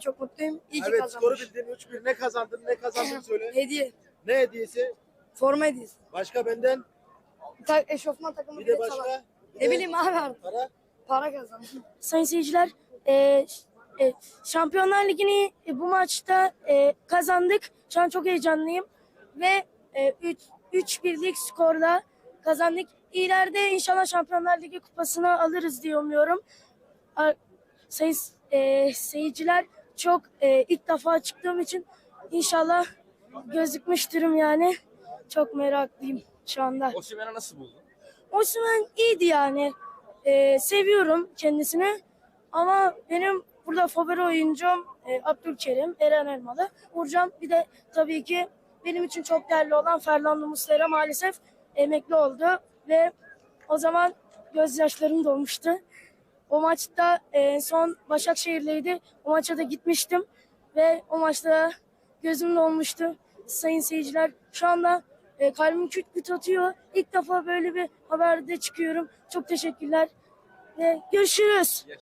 Çok mutluyum. İyi ki Evet skoru kazanmış. bildin 3-1 ne kazandın ne kazandın söyle. Hediye. Ne hediyesi? Forma hediyesi. Başka benden Ta eşofman takımı bir de bilet salar. başka. Ne bileyim abi artık. Para. Para kazandım. Sayın seyirciler, e, e, Şampiyonlar Ligi'ni e, bu maçta e, kazandık. Şu an çok heyecanlıyım ve 3 3 birlik skorla kazandık. İleride inşallah Şampiyonlar Ligi kupasını alırız diye umuyorum. A- Sayın e, seyirciler çok e, ilk defa çıktığım için inşallah gözükmüştürüm yani. Çok meraklıyım şu anda. Osimhen'i nasıl buldun? Osman iyiydi yani. Ee, seviyorum kendisini. Ama benim burada favori oyuncum e, Abdülkerim, Eren Elmalı. Uğurcan bir de tabii ki benim için çok değerli olan Fernando Muslera maalesef emekli oldu. Ve o zaman gözyaşlarım dolmuştu. O maçta e, son Başakşehir'leydi. O maça da gitmiştim. Ve o maçta gözüm dolmuştu. Sayın seyirciler şu anda e, kalbim küt küt atıyor. İlk defa böyle bir haberde çıkıyorum. Çok teşekkürler. Ve görüşürüz.